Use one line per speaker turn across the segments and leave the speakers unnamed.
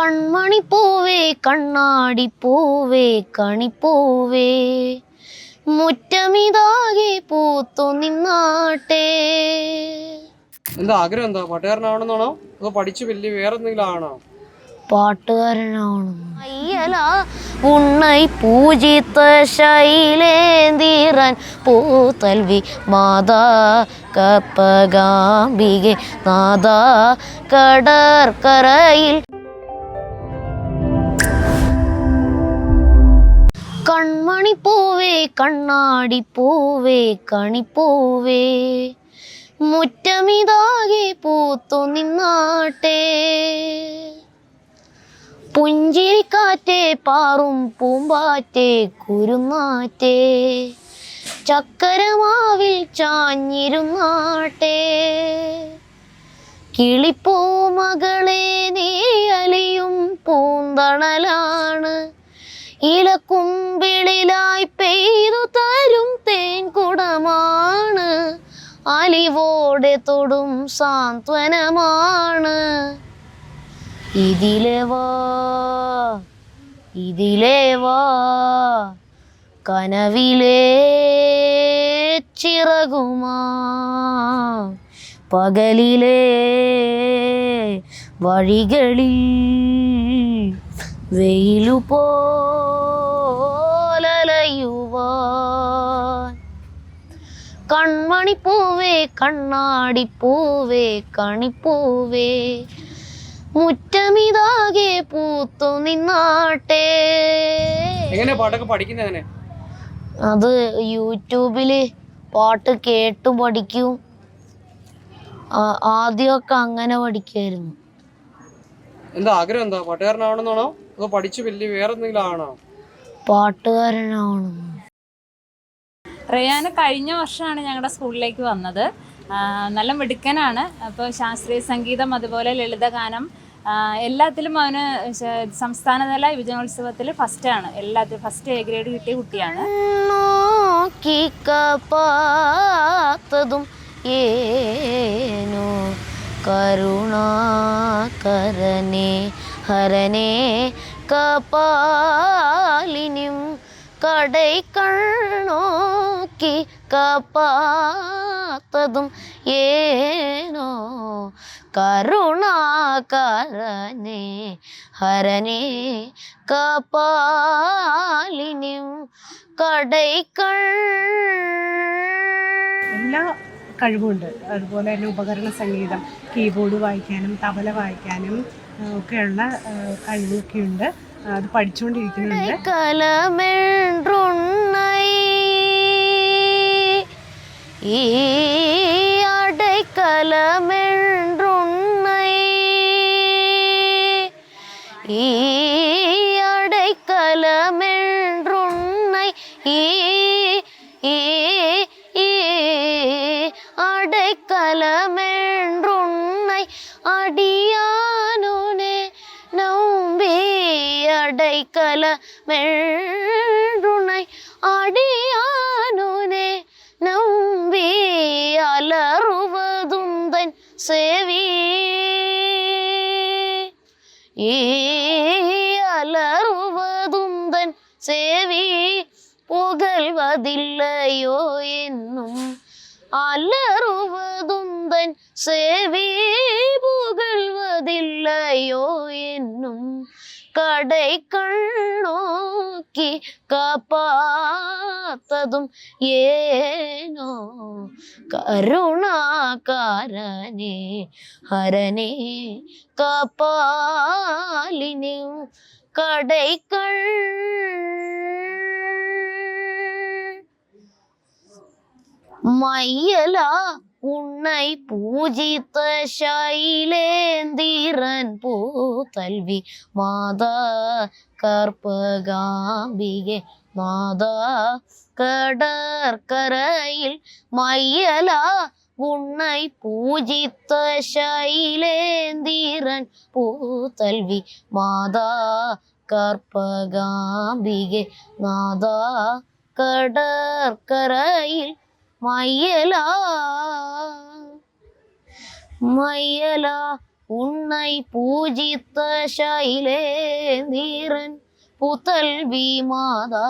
കൺമണി പൂവേ കണ്ണാടി പൂവേ കണിപ്പൂവേ മുറ്റമിതാകെ പൂത്തു നിന്നാട്ടെ.
എന്താ ആഗ്രഹം എന്താ? പാട്ടുകാരനാവണമെന്നാണോ? അതോ പഠിച്ച് വലിയ വേറെ എന്തെങ്കിലും ആണോ
പാട്ടുകാരനാവണം. അയ്യല ഉണ്ണൈ പൂജിത്ത ശൈലേന്ദിരൻ പൂത്തൽവി മാതാ കപ്പകാംബികെ നാദാ കടർക്കരയിൽ കൺമണി പൂവേ കണ്ണാടി പോവേ കണിപ്പൂവേ. മുറ്റമിതാകെ പൂത്തു നിന്നാട്ടെ. പുഞ്ചിരിക്കാറ്റേ പാറും പൂമ്പാറ്റേ കുരുന്നാറ്റേ. ചക്കരമാവിൽ ചാഞ്ഞിരുന്നാട്ടെ. കിളിപ്പൂ മകളെ നീ അലിയും പൂന്തണലാണ്. ഇലക്കുമ്പിളിലായി പെയ്തു തരും തേൻ തേൻകുടമാണ് അലിവോടെ തൊടും സാന്ത്വനമാണ്. ഇതിലെ വാ ഇതിലെ വാ കനവിലെ ചിറകുമാ. പകലിലെ വഴികളിൽ വെയിലു പോലലയുവാൻ കൺമണിപ്പൂവേ പൂവേ കണ്ണാടി പൂവേ കണിപ്പൂവേ. മുറ്റമിതാകെ പൂത്തു നിന്നാട്ടെ.
എങ്ങനെ പാട്ടൊക്കെ പഠിക്കുന്നത് എങ്ങനെ
അത് യൂട്യൂബിൽ പാട്ട് കേട്ടു പഠിക്കും. ആദ്യമൊക്കെ അങ്ങനെ പഠിക്കായിരുന്നു.
എന്താ ആഗ്രഹം എന്താ? പാട്ടുകാരനാവണമെന്നാണോ? അതോ പഠിച്ച് വലിയ വേറെ എന്തെങ്കിലും ആണോ?
പാട്ടുകാരനാണ്
റയാന് കഴിഞ്ഞ വർഷമാണ് ഞങ്ങളുടെ സ്കൂളിലേക്ക് വന്നത്. നല്ല മിടുക്കനാണ്. അപ്പോൾ ശാസ്ത്രീയ സംഗീതം അതുപോലെ ലളിതഗാനം എല്ലാത്തിലും അവന് സംസ്ഥാനതല യുവജനോത്സവത്തിൽ ഫസ്റ്റാണ് എല്ലാത്തിലും ഫസ്റ്റ് എ ഗ്രേഡ് കിട്ടിയ കുട്ടിയാണ്.
കരുണാകരനേ കരുണാകരനെ ഹരനെ കപാലിനും കടൈ കണ്ണോക്കി കപ്പാത്തതും ഏനോ കരുണാകരനെ ഹരനെ കപാലിനും കടൈ
എല്ലാ കഴിവുണ്ട്. അതുപോലെ തന്നെ ഉപകരണ സംഗീതം കീബോർഡ് വായിക്കാനും തബല വായിക്കാനും ഒക്കെയുള്ള കഴിവൊക്കെയുണ്ട്. അത് പഠിച്ചുകൊണ്ടിരിക്കുന്നുണ്ട്.
ഈ കല വെഴുണൈ അടിയാനുനെ നമ്പി അലറുവതുന്തൻ സേവി ഈ അലറുവതുന്തൻ സേവി പുകൽവതില്ലയോ എന്നും അലറുവതുന്തൻ സേവി പുകൾവതില്ലയോ എന്നും കടൈ കണ്ണോക്കി കാപ്പാത്തതും ഏനോ കരുണാകാരനെ ഹരനെ കപാലിനു കടൈക്കൾ மையல உன்னை பூஜித்த சைலேந்திரன் பூதல்வி மாதா கற்பகாம்பிகே மாதா கடற்கரையில் மையலா உன்னை பூஜித்த சைலேந்திரன் பூதல்வி மாதா கற்பகாம்பிகே நாதா கடற்கரையில் மையலா மையலா உன்னை பூஜித்த சைலேந்திரன் புதல் விமாதா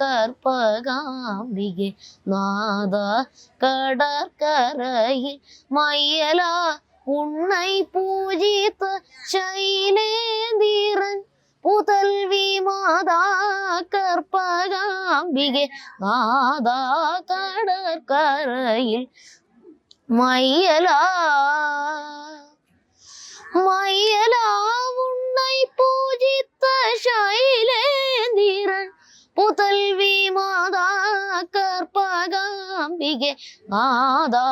கற்பகாம்பிகை நாதா கடற்கரையில் மையலா உன்னை பூஜித்த சைலே പുതൽവി മാതാ കർപ്പകാംബികെ മാതാ കടൽക്കരയിൽ മയ്യലാ. മയ്യലാ ഉണ്ണൈ പൂജിത്ത ശൈലേന്ദ്രൻ പുതൽവി മാതാ കർപ്പകാംബികെ മാതാ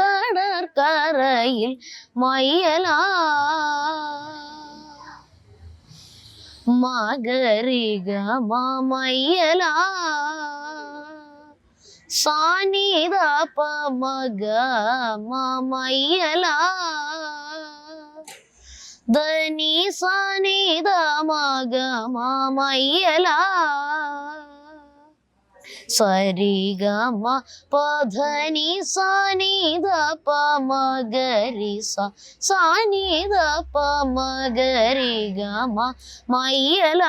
കടൽക്കരയിൽ മയ്യലാ. മകറിക മമയല സാനിത പമഗ മമയല ധനി സാനിത മാഗ മമയല സരിഗമ പധനി സാനിധ പമഗരി സാനിധ പമഗരി ഗമ മയ്യല.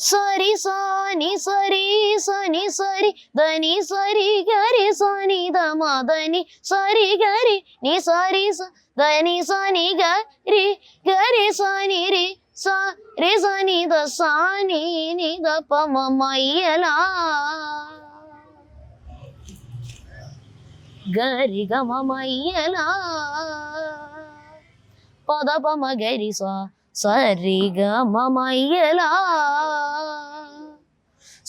സരി സാനി സരി സനി സരി ധനി സരി ഗരി സനി ധമ ധനി സരി ഗരി നി സരി ധനി സനി ഗരി ഗരി സനി രി സ രെ സ ദ സ നി നി ദ പ മ മ യ ല. ഗ രി ഗ മ മ യ ല. പ ദ പ മ ഗ സ. സ രി ഗ മ മ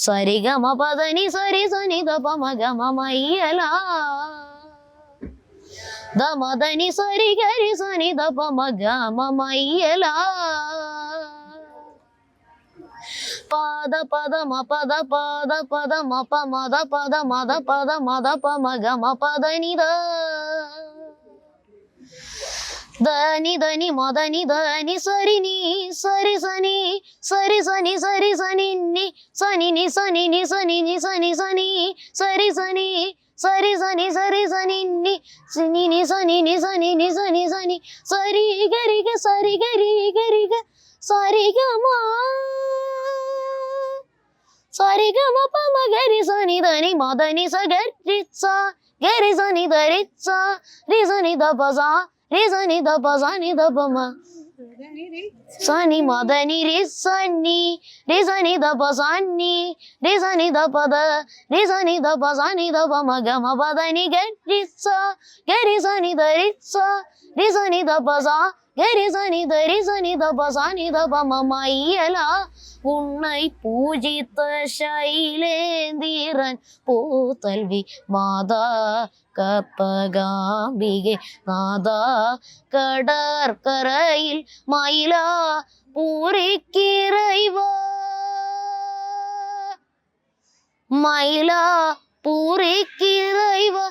സ രി ഗ മ പ ദ നി സ രി സ ദ പ മ ഗ മ മ ദ മ ദ നി സ രി ഗ രി സ ദ പ മ ഗ മ മ పద పద మ ప మద పద మద పద మద ప మ గ మ పదని ద దని దని మదని దని సరి ని సరి సని సరి సని సరి సని ని సని ని సని ని సని ని సని సని సరి సని సరి సని సరి సని ని సిని ని సని ని సని ని సని సని సరి గరి గ సరి గరి గరి గ సరి గ మా ಸಾರಿ ಗ ಮ ಪ ಮ ಗರಿ ಸನಿ ಧನಿ ಮ ಧನಿ ಸ ಗರಿ ಸ ಗರಿ ಸನಿ ಧರಿ ಸ ರಿ ಸನಿ ದ ಪ ಸ ರಿ ಸನಿ ದ ಪ ಸ ನಿ ದ ಪ ಮ ಸನಿ ಮ ಧನಿ ರಿ ಸನಿ ರಿ ಸನಿ ದ ಪ ಸ ನಿ ರಿ ಸನಿ ದ ಪ ದ ರಿ ಸನಿ ದ ಪ ಸ ನಿ ದ ಪ ಮ ಗ ಮ ಪ ಧನಿ ಗರಿ ಸ ಗರಿ ಸನಿ ಧರಿ ಸ ರಿ ಸನಿ ದ ಪ ಸ கரிசனி தரிசனி தபசனி தபமமையலா உன்னை பூஜித்த சைலேந்திரன் பூத்தல்வி மாதா கற்பகாம்பிகை நாதா கடற்கரையில் மயிலா பூரிக்கிறைவா மயிலா பூரிக்கிறைவா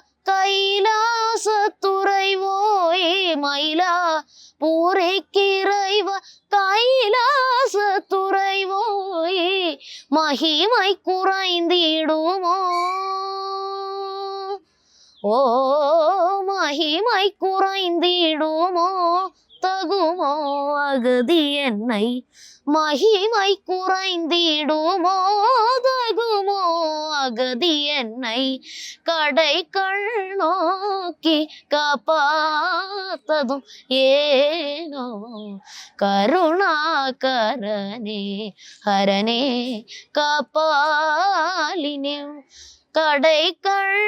மறைக்கிறைவ கைலாச துறைவோயே மகிமை குறைந்திடுவோ ஓ மகிமை குறைந்திடுவோ தகுமோ அகதி என்னை மகிமை குறைந்திடுமோ தகுமோ அகதி என்னை கடைகள் நோக்கி காப்பாத்ததும் ஏனோ கருணாகரனே ஹரனே காப்பாலினே கடைகள்